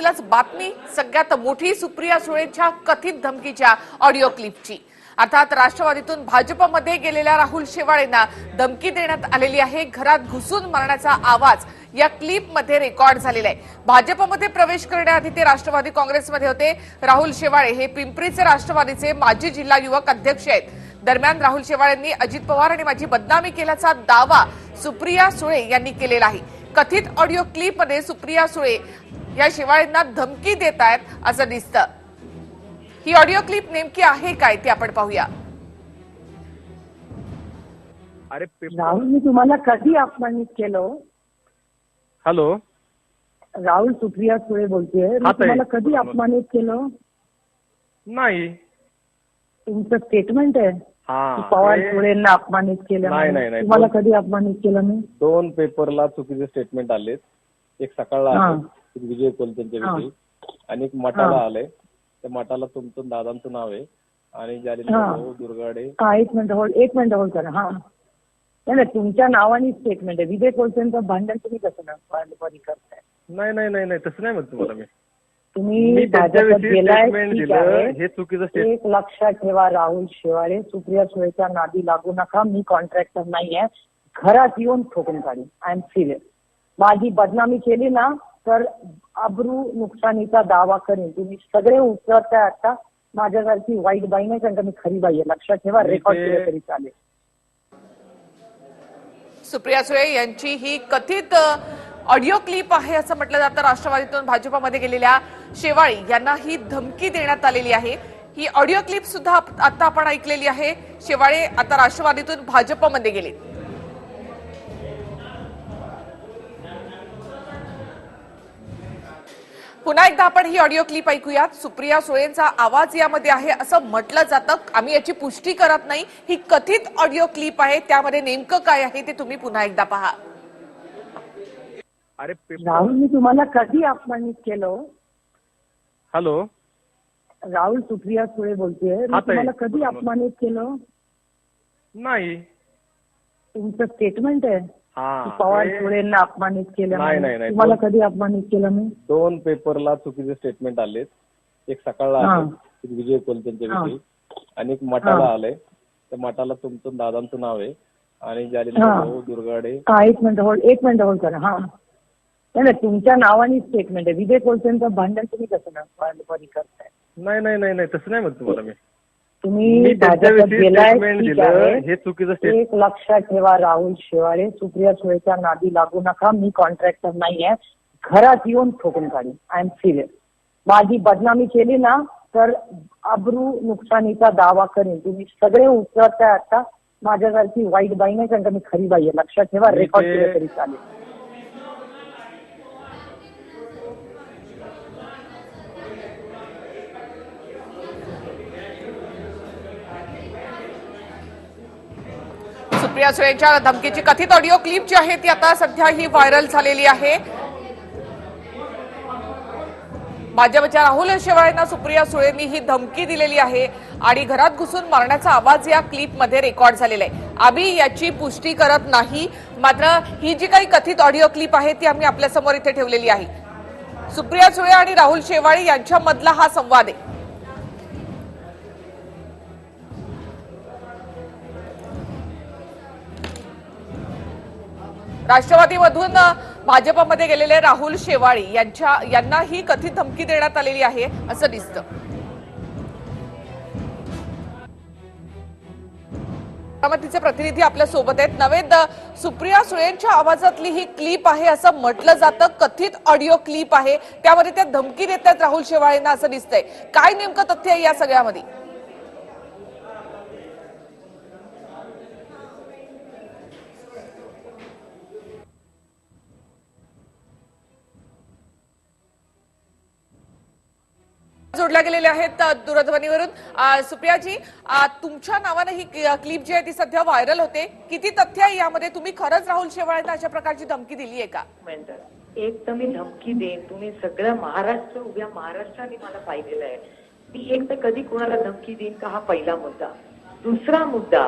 सुरुवातीलाच बातमी सगळ्यात मोठी सुप्रिया सुळेच्या कथित धमकीच्या ऑडिओ क्लिपची. अर्थात राष्ट्रवादीतून भाजपमध्ये गेलेल्या राहुल शेवाळेंना धमकी देण्यात आलेली आहे. घरात घुसून मारण्याचा आवाज या क्लिपमध्ये रेकॉर्ड झालेला आहे भाजपमध्ये प्रवेश करण्याआधी ते राष्ट्रवादी काँग्रेसमध्ये होते. राहुल शेवाळे हे पिंपरीचे राष्ट्रवादीचे माजी जिल्हा युवक अध्यक्ष आहेत. दरम्यान राहुल शेवाळेंनी अजित पवार आणि माझी बदनामी केल्याचा दावा सुप्रिया सुळे यांनी केलेला आहे. कथित ऑडिओ क्लिपमध्ये सुप्रिया सुळे या शेवाळेंना धमकी देत आहेत असं दिसतं ही ऑडिओ क्लिप नेमकी आहे काय ते आपण पाहूया अरे राहुल मी तुम्हाला कधी अपमानित केलं हो? हॅलो राहुल सुप्रिया सुळे बोलतेय मी हा, ताई. तुम्हाला कधी अपमानित केलं नाही तुमचं स्टेटमेंट आहे हा की पवार हे सुळेंना अपमानित केलं नाही. नाही, नाही. तुम्हाला कधी अपमानित केलं मी दोन पेपरला चुकीचे स्टेटमेंट आलेत एक सकाळला हा. आले विजय कोलतेंच्या हा. विषयी आणि एक मठाला हा. आले. त्या मठाला तुमचं दादांचं नाव आहे. आणि जालिंदर हा. भाऊ दुर्गाडे. हा एक मिनिट होल्ड एक मिनिट होल्ड करा. हा. नाही नाही, तुमच्या नावाने स्टेटमेंट आहे. विजय कोलसेंचं भांडण तुम्ही कसं ना बरी करताय? नाही नाही नाही नाही तसं नाही म्हणत तुम्हाला मी. तुम्ही मी भाजपात त्यांच्याविषयी गेलाय स्टेटमेंट ठीक दिलं आहे. हे चुकीचं स्टेटमेंट एक लक्षात ठेवा राहुल शेवाळे सुप्रिया सुळेच्या नादी लागू नका. मी कॉन्ट्रॅक्टर नाहीये. घरात येऊन ठोकून काढीन. आय एम सिरियस माझी बदनामी केली ना तर अब्रू नुकसानीचा दावा करीन. तुम्ही सगळे उतरताय आता. माझ्यासारखी वाईट बाई नाही कारण का मी खरी बाई आहे. लक्षात ठेवा रेकॉर्ड केलं तरी चालेल. सुप्रिया सुळे यांची ही कथित ऑडिओ क्लिप आहे असं म्हटलं जातं राष्ट्रवादीतून भाजपमध्ये गेलेल्या शेवाळी. यांना ही धमकी देण्यात आलेली आहे. ही ऑडिओ क्लिप सुद्धा आता आपण ऐकलेली आहे. शेवाळे आता राष्ट्रवादीतून भाजपमध्ये गेले. पुन्हा एकदा आपण ही ऑडिओ क्लिप ऐकूयात. सुप्रिया सुळेंचा आवाज यामध्ये आहे असं म्हटलं जातं. आम्ही याची पुष्टी करत नाही. ही कथित ऑडिओ क्लिप आहे. त्यामध्ये नेमकं काय आहे ते तुम्ही पुन्हा एकदा पहा. अरे राहुल मी तुम्हाला कधी अपमानित केलं? हो? हॅलो? राहुल सुप्रिया सुळे बोलतेय. मी हा. तुम्हाला कधी अपमानित केलं? नाही. तुमचं स्टेटमेंट आहे. पवार सुळेंना अपमानित केलं नाही. नाही, नाही. तुम्हाला कधी अपमानित केलं मी दोन पेपरला चुकीचे स्टेटमेंट आलेत. एक सकाळला. आले विजय कोलतेंच्या. विषयी आणि एक मठाला. आले त्या मठाला तुमचं दादांचं नाव आहे. आणि जालिंदर दुर्गाडे. एक मिनिट होल्ड एक मिनिट होल्ड करा. हा. नाही नाही, तुमच्या नावाने स्टेटमेंट आहे. विजय कोलसेंचं भांडण तुम्ही कसं करताय? नाही नाही नाही नाही. तसं नाही म्हणत तुम्हाला मी. तुम्ही भाजपात गेलाय ठीक आहे. हे चुकीचं स्टेटमेंट एक लक्षात ठेवा राहुल शेवाळे सुप्रिया सुळेच्या नादी लागू नका मी कॉन्ट्रॅक्टर नाहीये. घरात येऊन ठोकून काढीन. आय एम सिरियस माझी बदनामी केली ना तर अब्रू नुकसानीचा दावा करीन. तुम्ही सगळे उतरताय आता. माझ्यासारखी वाईट बाई नाही कारण का मी खरी बाई आहे. लक्षात ठेवा मी रेकॉर्ड ते- केलं तरी चालेल. सुप्रिया सुळेंच्या धमकीची कथित ऑडिओ क्लिप जी आहे ती आता सध्या ही व्हायरल झालेली आहे. भाजपच्या राहुल शेवाळेंना सुप्रिया सुळेंनी ही धमकी दिलेली आहे आणि घरात घुसून मारण्याचा आवाज या क्लिपमध्ये रेकॉर्ड झालेला आहे. आम्ही याची पुष्टी करत नाही. मात्र ही जी काही कथित ऑडिओ क्लिप आहे ती आम्ही आपल्यासमोर इथे ठेवलेली आहे. सुप्रिया सुळे आणि राहुल शेवाळे यांच्यामधला हा संवाद आहे. राष्ट्रवादीमधून भाजपमध्ये गेलेले राहुल शेवाळी यांच्या यांना ही कथित धमकी देण्यात आलेली आहे असं दिसतं. बारामतीचे प्रतिनिधी आपल्यासोबत आहेत. नवेद सुप्रिया सुळेंच्या आवाजातली ही क्लिप आहे असं म्हटलं जातं. कथित ऑडिओ क्लिप आहे. त्यामध्ये त्या धमकी देत आहेत राहुल शेवाळेंना असं दिसतंय. काय नेमकं तथ्य आहे या सगळ्यामध्ये? जोडल्या गेलेले आहेत दूरध्वनीवरून. सुप्रियाजी तुमच्या नावाने ही क्लिप जी आहे ती सध्या व्हायरल होते. किती तथ्य आहे यामध्ये? तुम्ही खरंच राहुल शेवाळ्यांना अशा प्रकारची धमकी दिली आहे का? एक तर मी धमकी देईन. तुम्ही सगळं महाराष्ट्र उभ्या महाराष्ट्राने मला पाहिलेलं आहे. मी एक तर कधी कुणाला धमकी देईन का हा पहिला मुद्दा. दुसरा मुद्दा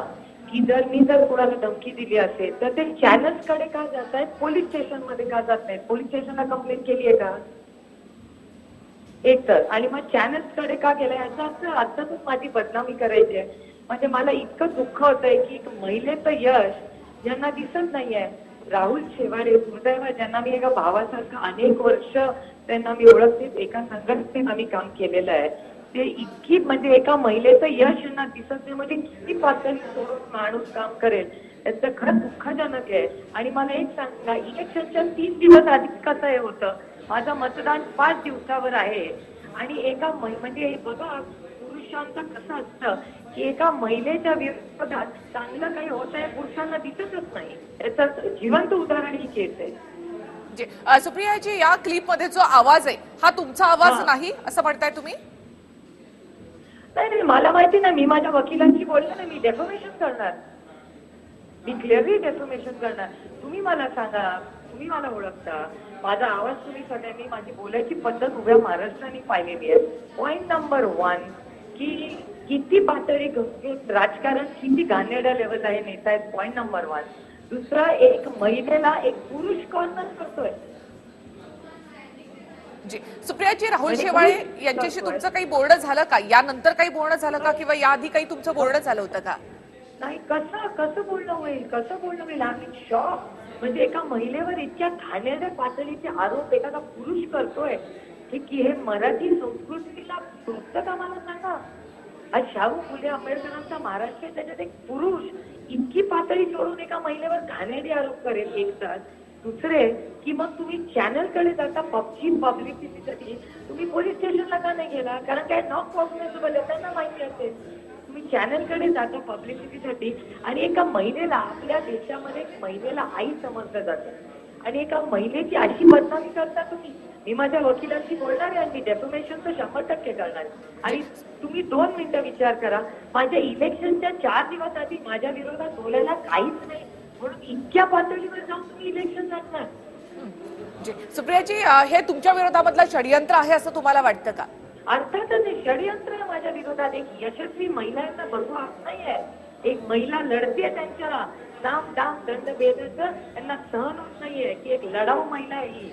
की जर मी जर कुणाला धमकी दिली असेल तर ते चॅनल्सकडे का जात आहेत? पोलीस स्टेशनमध्ये का जात नाहीत? पोलीस स्टेशनला कंप्लेंट केली आहे का? एक तर आणि मग चॅनल्सकडे का गेलं याचा अर्थ आताच माझी बदनामी करायची आहे. म्हणजे मला इतकं दुःख होतंय की एक महिलेचं यश ज्यांना दिसत नाहीये. राहुल शेवाडे दुर्दैव ज्यांना मी एका भावासारखं अनेक वर्ष त्यांना मी ओळखते. एका संघटनेत आम्ही काम केलेलं आहे. ते इतकी म्हणजे एका महिलेचं यश यांना दिसत नाही म्हणजे किती पातळी सोडून माणूस काम करेल? याचं खरंच दुःखजनक आहे. आणि मला एक सांगा इलेक्शनच्या तीन दिवस आधी कसं हे होतं? माझं मतदान पाच दिवसावर आहे. आणि एका म्हणजे बघा पुरुषांचं कसं असतं की एका महिलेच्या विरोधात चांगलं काही होत आहे पुरुषांना दिसतच नाही. याचं जिवंत उदाहरण ही केस आहे. सुप्रियाजी या क्लिपमध्ये जो आवाज आहे हा तुमचा आवाज. नाही असं म्हणताय तुम्ही? नाही नाही मला माहिती नाही मी माझ्या वकिलांशी बोलले ना मी डेफॉमेशन करणार. मी क्लिअरली डेफॉमेशन करणार. तुम्ही मला सांगा. तुम्ही मला ओळखता. माझा आवाज तुम्ही सगळ्यांनी माझी बोलायची पद्धत उभ्या महाराष्ट्राने पाहिलेली आहे. पॉइंट नंबर वन की किती पातळी राजकारण किती घाणेरड्या लेवल आहे नेता आहेत पॉइंट नंबर वन दुसरा एक महिलेला एक पुरुष कॉर्नर करतोय? जी सुप्रियाजी राहुल शेवाळे यांच्याशी तुमचं काही बोलणं झालं का? यानंतर काही बोलणं झालं का? किंवा याआधी काही तुमचं बोलणं झालं होतं का? नाही कसं कसं बोलणं होईल? कसं बोलणं होईल? आम्ही शॉक म्हणजे एका महिलेवर इतक्या घाणेरड्या पातळीचे आरोप एखादा पुरुष करतोय की हे मराठी संस्कृतीला टोचतं का मला सांगा. आज शाहू फुले आंबेडकरांचा महाराष्ट्र त्याच्यात एक पुरुष इतकी पातळी सोडून एका महिलेवर घाणेरडे आरोप करेल एक तास. दुसरे की मग तुम्ही चॅनलकडे जाता पबजी पब्लिसिटीसाठी तुम्ही पोलीस स्टेशनला का नाही गेला? कारण काय नॉट कॉग्नेसेबल आहे त्यांना माहिती असेल. तुम्ही चॅनलकडे जाता पब्लिसिटीसाठी आणि एका महिलेला आपल्या देशामध्ये एक महिलेला आई समजलं जातं. आणि एका महिलेची अशी बदनामी करता तुम्ही. मी माझ्या वकिलांशी बोलणार आहे आणि मी डेफॉमेशनचं शंभर टक्के करणार आणि तुम्ही दोन मिनिटं विचार करा. माझ्या इलेक्शनच्या चार दिवस आधी माझ्या विरोधात बोलायला काहीच नाही. म्हणून इतक्या पातळीवर जाऊन तुम्ही इलेक्शन लढणार. सुप्रियाजी हे तुमच्या विरोधामधलं षडयंत्र आहे असं तुम्हाला वाटतं का? अर्थातच हे षडयंत्र माझ्या विरोधात एक यशस्वी महिलांना बघू हात नाहीये एक महिला लढते त्यांच्या दाम दाम दंड भेदाचं त्यांना सहन होत नाहीये की एक लढाऊ महिला आहे ही.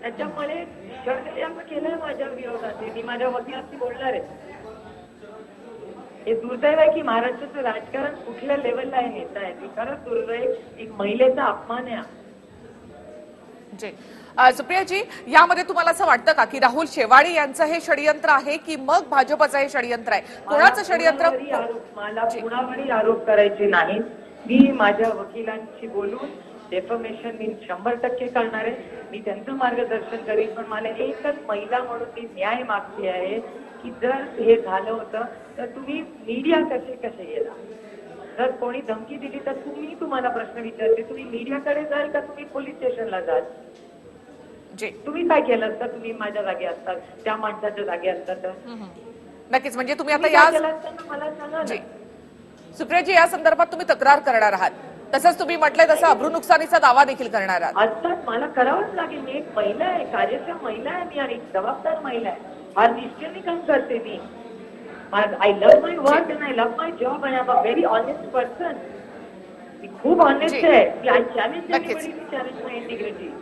त्याच्यामुळे षडयंत्र केलंय माझ्या विरोधात. मी माझ्या वकिलाशी बोलणार आहे. हे दुर्दैव आहे की महाराष्ट्राचं राजकारण कुठल्या लेवलला आहे नेता आहे खरंच दुर्दैव एक महिलेचा अपमान आहे जी सुप्रियाजी यामध्ये तुम्हाला असं वाटतं का की राहुल शेवाळे यांचं हे षडयंत्र आहे की मग भाजपचं हे षडयंत्र आहे? कोणाचं षडयंत्र? मला कुणावरही आरोप करायचे नाही मी माझ्या वकिलांशी बोलून डेफॉमेशन मी शंभर टक्के करणार आहे. मी त्यांचं मार्गदर्शन करीन पण मला एकच महिला म्हणून मी न्याय मागते आहे की जर हे झालं होतं तर तुम्ही मीडिया कसे कसे गेला जर कोणी धमकी दिली तर तुम्ही तुम्हाला प्रश्न विचारते. तुम्ही मीडियाकडे जाल का? तुम्ही पोलीस स्टेशनला जाल? जी. तुम्ही काय केलं असतं? तुम्ही माझ्या जागी असतात त्या माणसाच्या जागी असतात. नक्कीच म्हणजे तुम्ही आता या मला सांगा ना. सुप्रियाजी या संदर्भात तुम्ही तक्रार करणार आहात. तसंच तुम्ही म्हटलंय तसं अब्रू नुकसानीचा दावा देखील करणार आहात. असतात मला करावंच लागेल. मी एक महिला आहे कार्यक्षम महिला आहे मी आणि जबाबदार महिला आहे. फार निश्चयाने काम करते मी. I love my work and I love my job and I a very honest person मी खूप ऑनेस्ट जी. आहे. चॅलेंज. चॅलेंज इंटिग्रिटी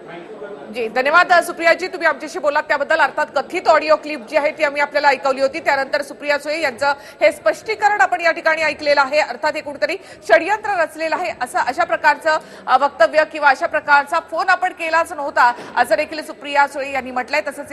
जी धन्यवाद सुप्रियाजी. तुम्ही आमच्याशी बोलात त्याबद्दल अर्थात कथित ऑडिओ क्लिप जी आहे ती आम्ही आपल्याला ऐकवली होती. त्यानंतर सुप्रिया सुळे यांचं हे स्पष्टीकरण आपण या ठिकाणी ऐकलेलं आहे. अर्थात हे कुठेतरी षडयंत्र रचलेलं आहे असं अशा प्रकारचं वक्तव्य किंवा अशा प्रकारचा फोन आपण केलाच नव्हता. असं देखील सुप्रिया सुळे यांनी म्हटलंय. तसंच